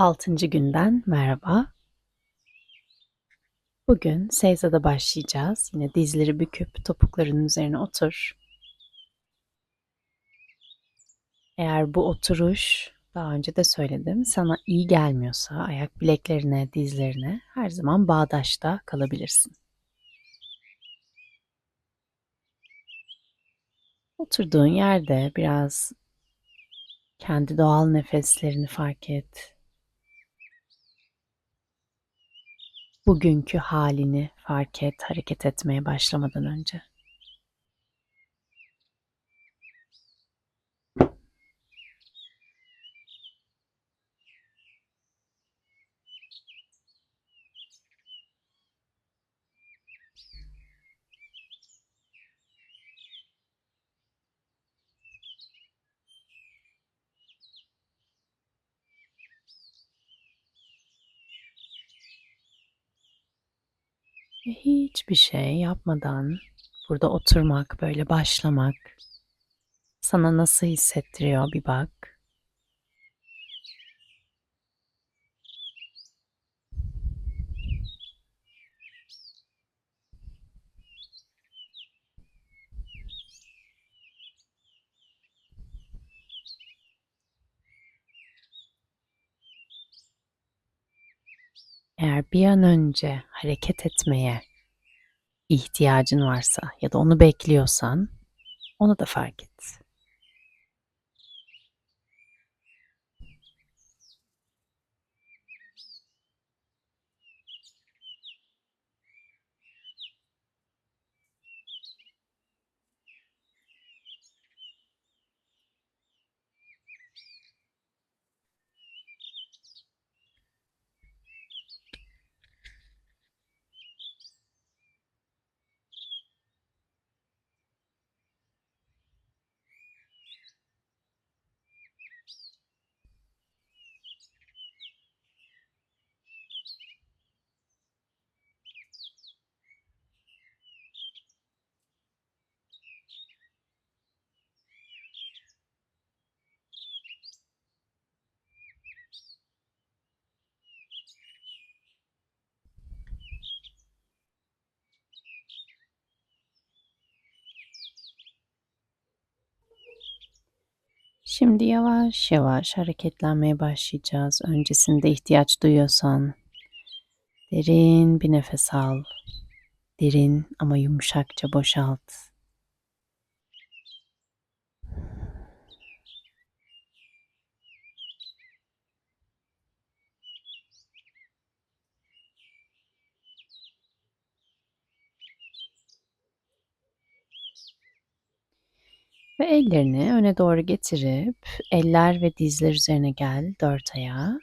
Altıncı günden merhaba. Bugün Seyza'da başlayacağız. Yine dizleri büküp topuklarının üzerine otur. Eğer bu oturuş daha önce de söyledim sana iyi gelmiyorsa ayak bileklerine, dizlerine her zaman bağdaşta kalabilirsin. Oturduğun yerde biraz kendi doğal nefeslerini fark et. Bugünkü halini fark et hareket etmeye başlamadan önce. Ve hiçbir şey yapmadan burada oturmak, böyle başlamak sana nasıl hissettiriyor bir bak. Eğer bir an önce hareket etmeye ihtiyacın varsa ya da onu bekliyorsan onu da fark et. Şimdi yavaş yavaş hareketlenmeye başlayacağız. Öncesinde ihtiyaç duyuyorsan derin bir nefes al. Derin ama yumuşakça boşalt. Ve ellerini öne doğru getirip eller ve dizler üzerine gel dört ayağa.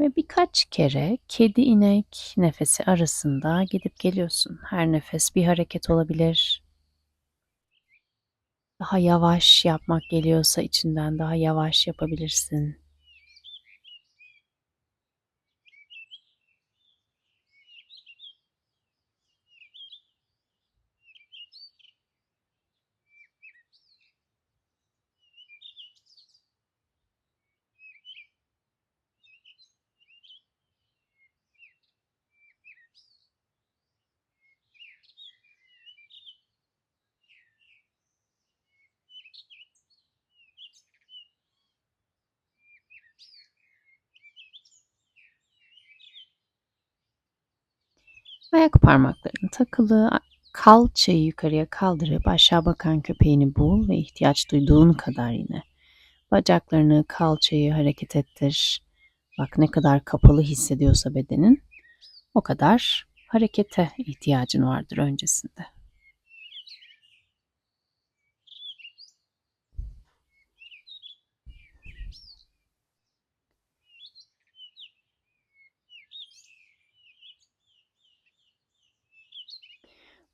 Ve birkaç kere kedi inek nefesi arasında gidip geliyorsun. Her nefes bir hareket olabilir. Daha yavaş yapmak geliyorsa içinden daha yavaş yapabilirsin. Ayak parmakların takılı, kalçayı yukarıya kaldırıp aşağı bakan köpeğini bul ve ihtiyaç duyduğun kadar yine. Bacaklarını, kalçayı hareket ettir. Bak ne kadar kapalı hissediyorsa bedenin o kadar harekete ihtiyacın vardır öncesinde.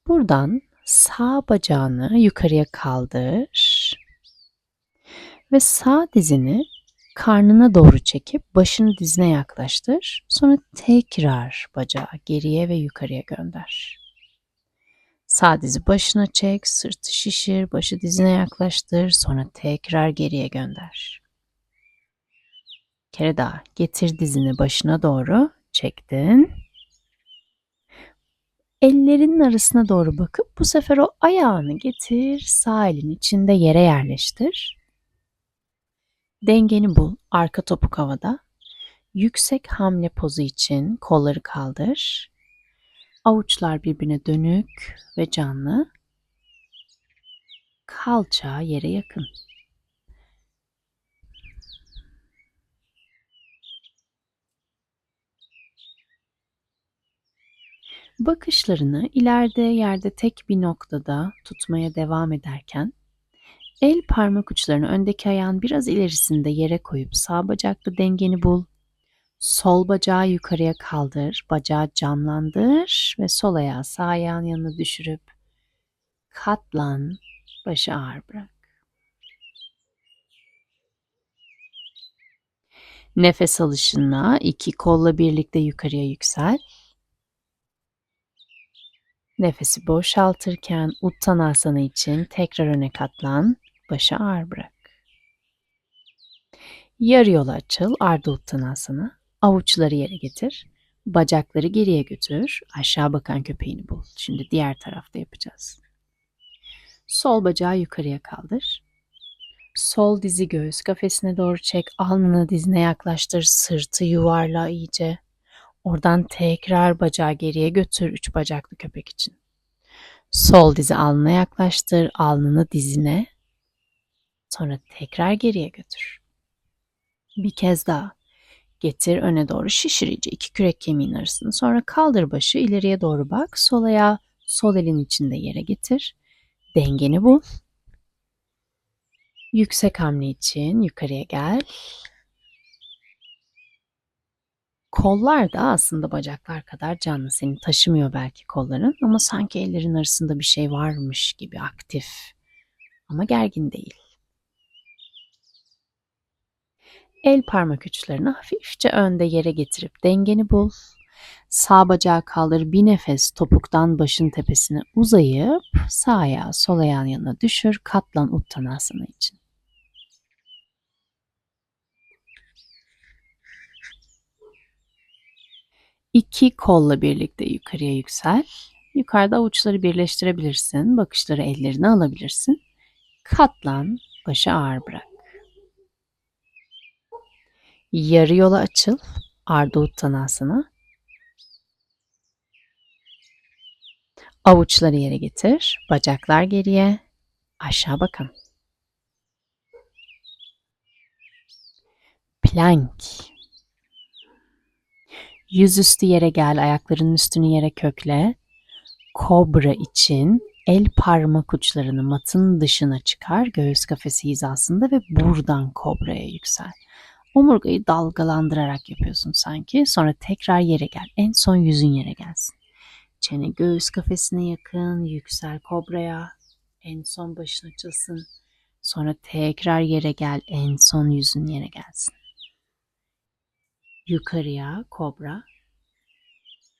Buradan sağ bacağını yukarıya kaldır ve sağ dizini karnına doğru çekip başını dizine yaklaştır. Sonra tekrar bacağı geriye ve yukarıya gönder. Sağ dizi başına çek, sırtı şişir, başı dizine yaklaştır, sonra tekrar geriye gönder. Bir kere daha getir dizini başına doğru, çektin. Ellerinin arasına doğru bakıp bu sefer o ayağını getir, sağ elin içinde yere yerleştir. Dengeni bul, arka topuk havada. Yüksek hamle pozu için kolları kaldır. Avuçlar birbirine dönük ve canlı. Kalça yere yakın. Bakışlarını ileride yerde tek bir noktada tutmaya devam ederken el parmak uçlarını öndeki ayağın biraz ilerisinde yere koyup sağ bacakla dengeni bul. Sol bacağı yukarıya kaldır, bacağı camlandır ve sol ayağı sağ ayağın yanına düşürüp katlan, başı ağır bırak. Nefes alışına iki kolla birlikte yukarıya yüksel. Nefesi boşaltırken Uttanasana için tekrar öne katlan, başı ağır bırak. Yarı yola açıl, Ardha Uttanasana. Avuçları yere getir. Bacakları geriye götür. Aşağı bakan köpeğini bul. Şimdi diğer tarafta yapacağız. Sol bacağı yukarıya kaldır. Sol dizi göğüs kafesine doğru çek. Alnını dizine yaklaştır. Sırtı yuvarla iyice. Oradan tekrar bacağı geriye götür üç bacaklı köpek için. Sol dizi alnına yaklaştır. Alnını dizine. Sonra tekrar geriye götür. Bir kez daha. Getir öne doğru şişirici iki kürek kemiğin arasını. Sonra kaldır başı ileriye doğru bak. Sol ayağı sol elin içinde yere getir. Dengeni bul. Yüksek hamle için yukarıya gel. Kollar da aslında bacaklar kadar canlı. Seni taşımıyor belki kolların ama sanki ellerin arasında bir şey varmış gibi aktif. Ama gergin değil. El parmak uçlarını hafifçe önde yere getirip dengeni bul. Sağ bacağı kaldır bir nefes topuktan başın tepesine uzayıp sağ ayağı sol ayağın yanına düşür. Katlan Uttanasana için. İki kolla birlikte yukarıya yüksel. Yukarıda avuçları birleştirebilirsin. Bakışları ellerine alabilirsin. Katlan, başı ağır bırak. Yarı yola açıl. Ardha Uttanasana. Avuçları yere getir. Bacaklar geriye. Aşağı bakın. Plank. Yüzüstü yere gel. Ayaklarının üstünü yere kökle. Kobra için el parmak uçlarını matın dışına çıkar. Göğüs kafesi hizasında ve buradan kobraya yüksel. Omurgayı dalgalandırarak yapıyorsun sanki. Sonra tekrar yere gel. En son yüzün yere gelsin. Çene göğüs kafesine yakın. Yüksel kobraya. En son başın açılsın. Sonra tekrar yere gel. En son yüzün yere gelsin. Yukarıya kobra.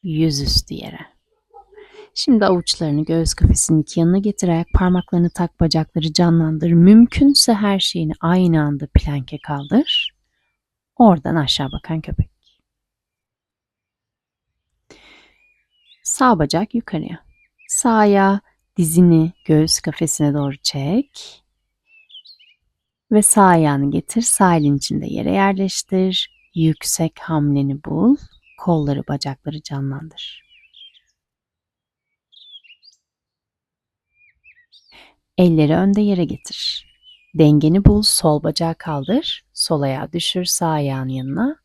Yüzüstü yere. Şimdi avuçlarını göğüs kafesinin iki yanına getir. Ayak parmaklarını tak, bacakları canlandır. Mümkünse her şeyini aynı anda planke kaldır. Oradan aşağı bakan köpek. Sağ bacak yukarıya. Sağ dizini göğüs kafesine doğru çek. Ve sağ ayağını getir. Sağ elin içinde yere yerleştir. Yüksek hamleni bul. Kolları bacakları canlandır. Elleri önde yere getir. Dengeni bul, sol bacağı kaldır, sol ayağı düşür sağ ayağın yanına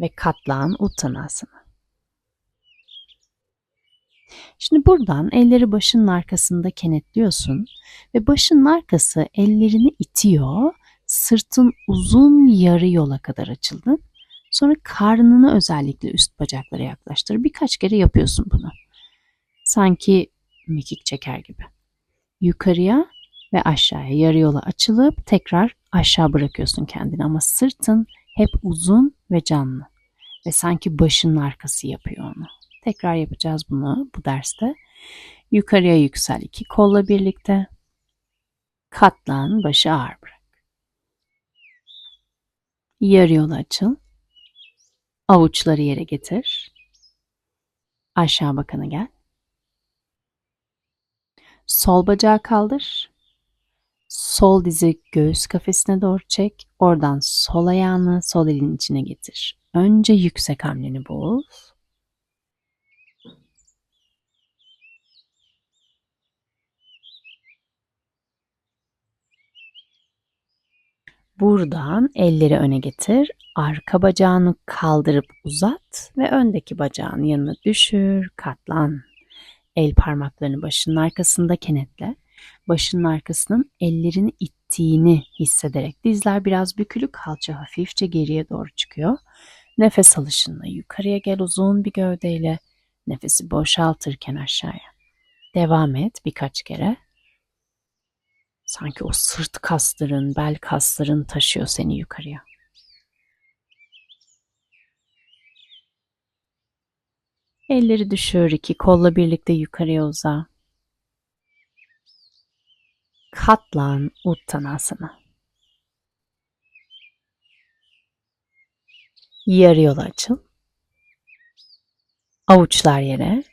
ve katlan Uttanasana. Şimdi buradan elleri başının arkasında kenetliyorsun ve başının arkası ellerini itiyor. Sırtın uzun yarı yola kadar açıldın. Sonra karnını özellikle üst bacaklara yaklaştır. Birkaç kere yapıyorsun bunu. Sanki mekik çeker gibi. Yukarıya ve aşağıya yarı yola açılıp tekrar aşağı bırakıyorsun kendini ama sırtın hep uzun ve canlı ve sanki başının arkası yapıyor onu. Tekrar yapacağız bunu bu derste. Yukarıya yüksel iki kolla birlikte. Katlan, başı ağır bırak. Yarı yola açıl. Avuçları yere getir. Aşağı bakana gel. Sol bacağı kaldır. Sol dizi göğüs kafesine doğru çek. Oradan sol ayağını sol elin içine getir. Önce yüksek hamleni bul. Buradan elleri öne getir. Arka bacağını kaldırıp uzat ve öndeki bacağın yanına düşür, katlan. El parmaklarını başının arkasında kenetle. Başının arkasının ellerini ittiğini hissederek dizler biraz bükülü kalça hafifçe geriye doğru çıkıyor. Nefes alışınla yukarıya gel uzun bir gövdeyle. Nefesi boşaltırken aşağıya. Devam et birkaç kere. Sanki o sırt kasların, bel kasların taşıyor seni yukarıya. Elleri düşür iki kolla birlikte yukarıya uza. Katlan Uttanasana. Yarı yola açıl. Avuçlar yere.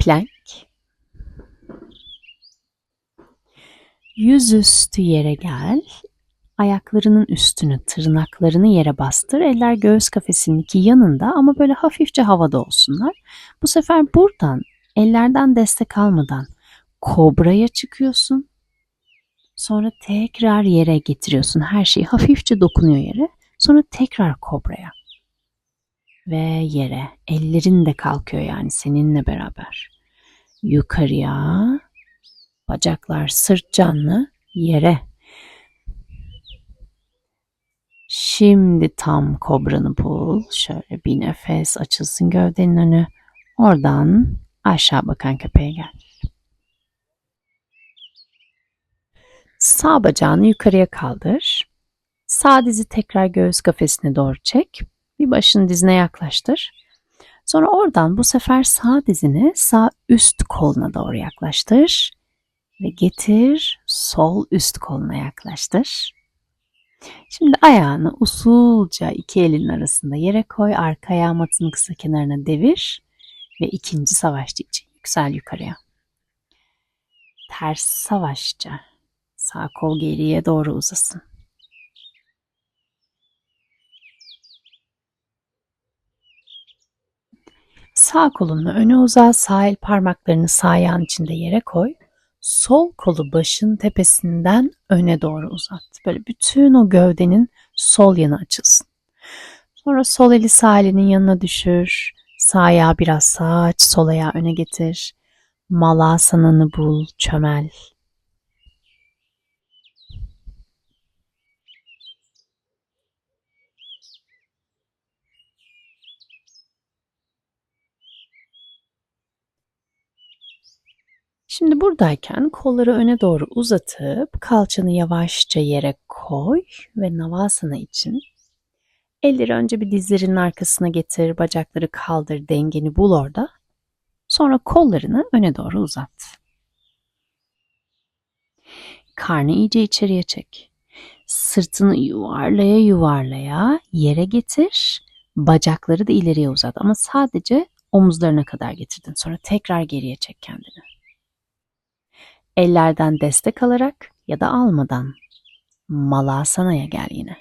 Plank. Yüzüstü yere gel. Ayaklarının üstünü, tırnaklarını yere bastır. Eller göğüs kafesinin iki yanında ama böyle hafifçe havada olsunlar. Bu sefer buradan ellerden destek almadan kobraya çıkıyorsun. Sonra tekrar yere getiriyorsun. Her şey hafifçe dokunuyor yere. Sonra tekrar kobraya. Ve yere. Ellerin de kalkıyor yani seninle beraber. Yukarıya. Bacaklar sırt canlı. Yere. Şimdi tam kobranı bul. Şöyle bir nefes açılsın gövdenin önü. Oradan aşağı bakan köpeğe gel. Sağ bacağını yukarıya kaldır. Sağ dizi tekrar göğüs kafesine doğru çek. Bir başın dizine yaklaştır. Sonra oradan bu sefer sağ dizini sağ üst koluna doğru yaklaştır. Ve getir sol üst koluna yaklaştır. Şimdi ayağını usulca iki elin arasında yere koy. Arka ayağı matının kısa kenarına devir. Ve ikinci savaşçı için yüksel yukarıya. Ters savaşça. Sağ kol geriye doğru uzasın. Sağ kolunu öne uzat, sağ el parmaklarını sağ ayağın içinde yere koy. Sol kolu başın tepesinden öne doğru uzat. Böyle bütün o gövdenin sol yanı açılsın. Sonra sol eli sağ elinin yanına düşür. Sağ ayağı biraz sağ aç, sol ayağı öne getir. Malasananı bul, çömel. Şimdi buradayken kolları öne doğru uzatıp kalçanı yavaşça yere koy ve navasana için elleri önce bir dizlerinin arkasına getir, bacakları kaldır, dengeni bul orada. Sonra kollarını öne doğru uzat. Karnı iyice içeriye çek. Sırtını yuvarlaya yuvarlaya yere getir. Bacakları da ileriye uzat ama sadece omuzlarına kadar getirdin. Sonra tekrar geriye çek kendini. Ellerden destek alarak ya da almadan Malasana'ya gel yine.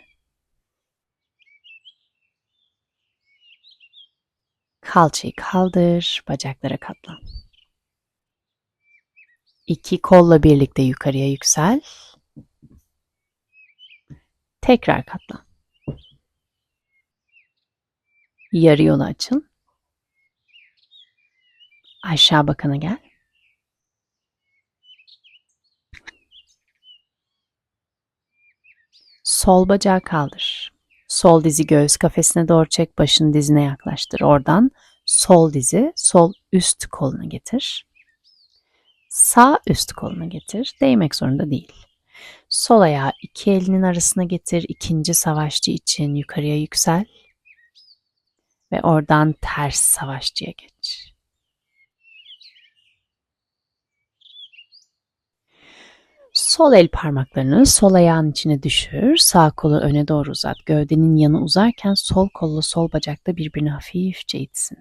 Kalçayı kaldır, bacaklara katlan. İki kolla birlikte yukarıya yüksel. Tekrar katlan. Yarı yola açıl. Aşağı bakana gel. Sol bacağı kaldır. Sol dizi göğüs kafesine doğru çek, başını dizine yaklaştır. Oradan sol dizi sol üst koluna getir. Sağ üst koluna getir. Değmek zorunda değil. Sol ayağı iki elinin arasına getir. İkinci savaşçı için yukarıya yüksel. Ve oradan ters savaşçıya geç. Sol el parmaklarını sol ayağın içine düşür. Sağ kolu öne doğru uzat. Gövdenin yanı uzarken sol kolla sol bacakta birbirini hafifçe itsin.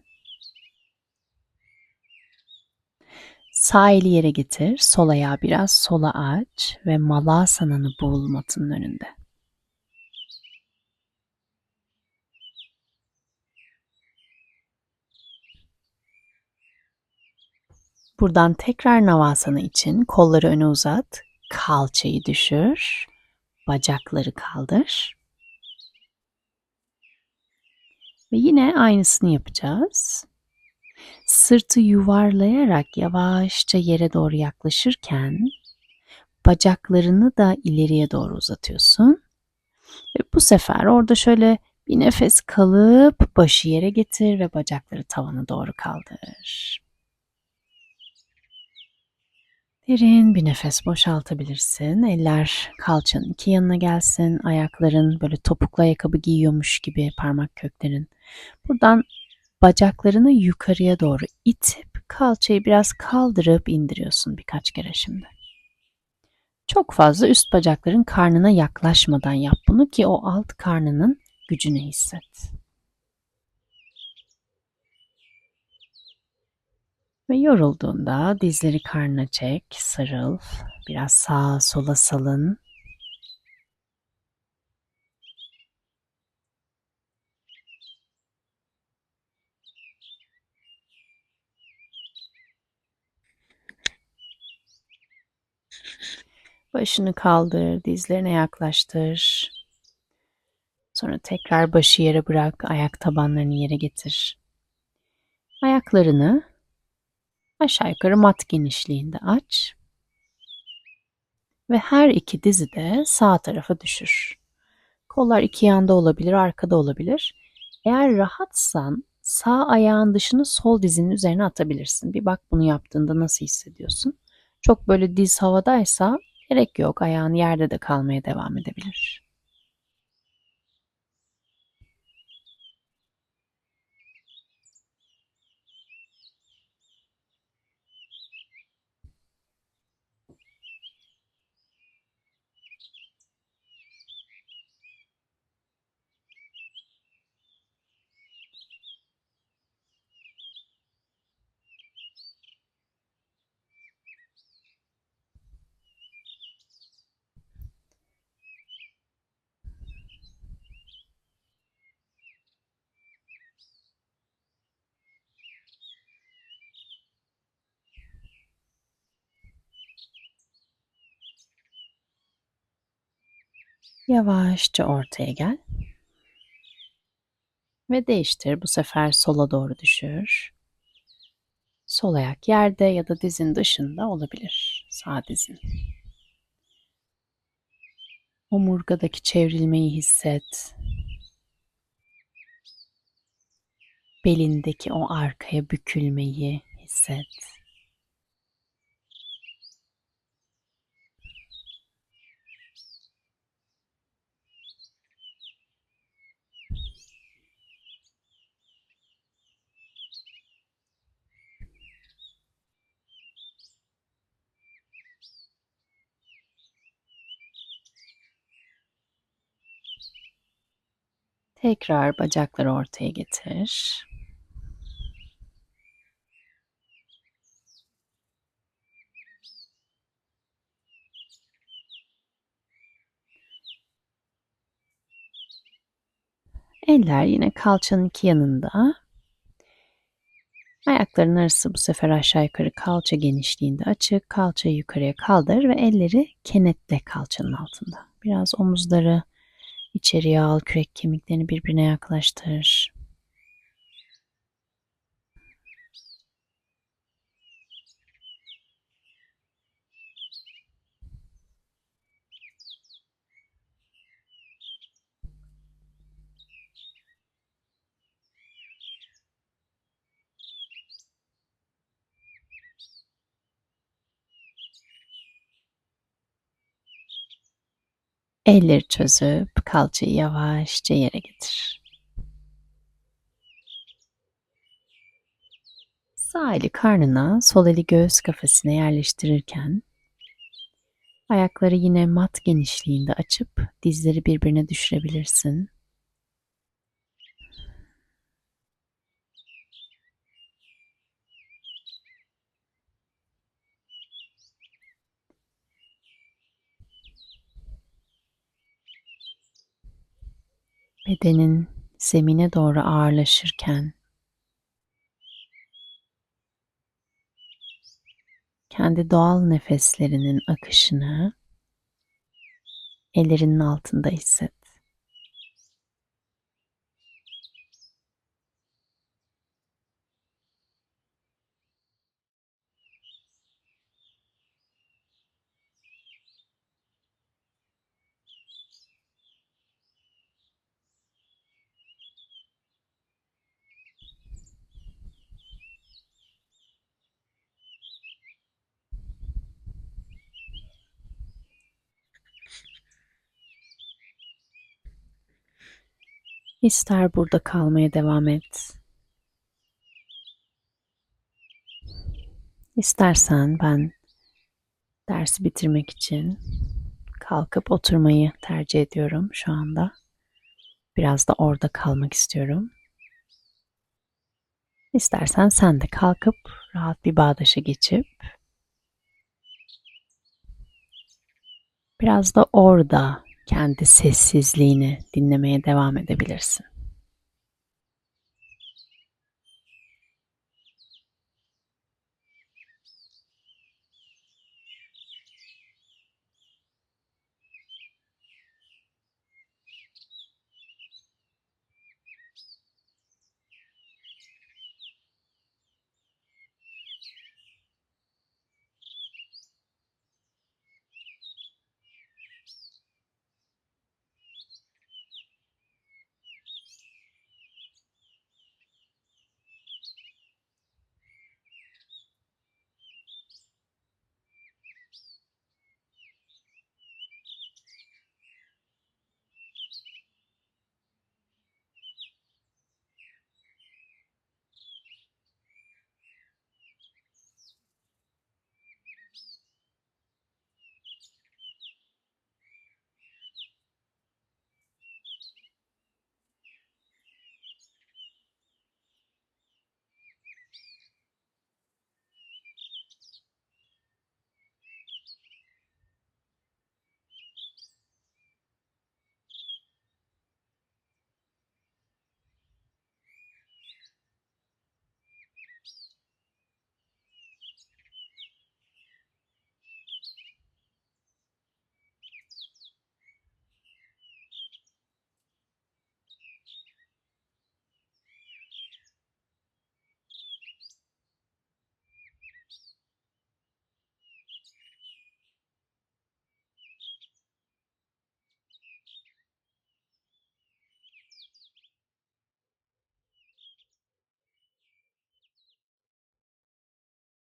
Sağ eli yere getir. Sol ayağı biraz sola aç ve malasananı bul matının önünde. Buradan tekrar navasana için kolları öne uzat. Kalçayı düşür. Bacakları kaldır. Ve yine aynısını yapacağız. Sırtı yuvarlayarak yavaşça yere doğru yaklaşırken bacaklarını da ileriye doğru uzatıyorsun. Ve bu sefer orada şöyle bir nefes kalıp başı yere getir ve bacakları tavana doğru kaldır. Derin bir nefes boşaltabilirsin. Eller kalçanın iki yanına gelsin. Ayakların böyle topuklu ayakkabı giyiyormuş gibi parmak köklerin. Buradan bacaklarını yukarıya doğru itip kalçayı biraz kaldırıp indiriyorsun birkaç kere şimdi. Çok fazla üst bacakların karnına yaklaşmadan yap bunu ki o alt karnının gücünü hisset. Ve yorulduğunda dizleri karnına çek, sarıl, biraz sağa sola salın. Başını kaldır, dizlerine yaklaştır. Sonra tekrar başı yere bırak, ayak tabanlarını yere getir. Ayaklarını aşağı yukarı mat genişliğinde aç. Ve her iki dizi de sağ tarafa düşür. Kollar iki yanda olabilir, arkada olabilir. Eğer rahatsan sağ ayağın dışını sol dizinin üzerine atabilirsin. Bir bak bunu yaptığında nasıl hissediyorsun. Çok böyle diz havadaysa gerek yok. Ayağın yerde de kalmaya devam edebilir. Yavaşça ortaya gel. Ve değiştir. Bu sefer sola doğru düşür. Sol ayak yerde ya da dizin dışında olabilir. Sağ dizin. Omurgadaki çevrilmeyi hisset. Belindeki o arkaya bükülmeyi hisset. Tekrar bacakları ortaya getir. Eller yine kalçanın iki yanında. Ayakların arası bu sefer aşağı yukarı kalça genişliğinde açık. Kalçayı yukarıya kaldır ve elleri kenetle kalçanın altında. Biraz omuzları İçeriye al, kürek kemiklerini birbirine yaklaştır. Elleri çözüp kalçayı yavaşça yere getir. Sağ eli karnına, sol eli göğüs kafesine yerleştirirken Ayakları yine mat genişliğinde açıp dizleri birbirine düşürebilirsin. Bedenin zemine doğru ağırlaşırken kendi doğal nefeslerinin akışını ellerinin altında hisset. İster burada kalmaya devam et. İstersen ben dersi bitirmek için kalkıp oturmayı tercih ediyorum şu anda. Biraz da orada kalmak istiyorum. İstersen sen de kalkıp rahat bir bağdaşa geçip biraz da orada kendi sessizliğini dinlemeye devam edebilirsin.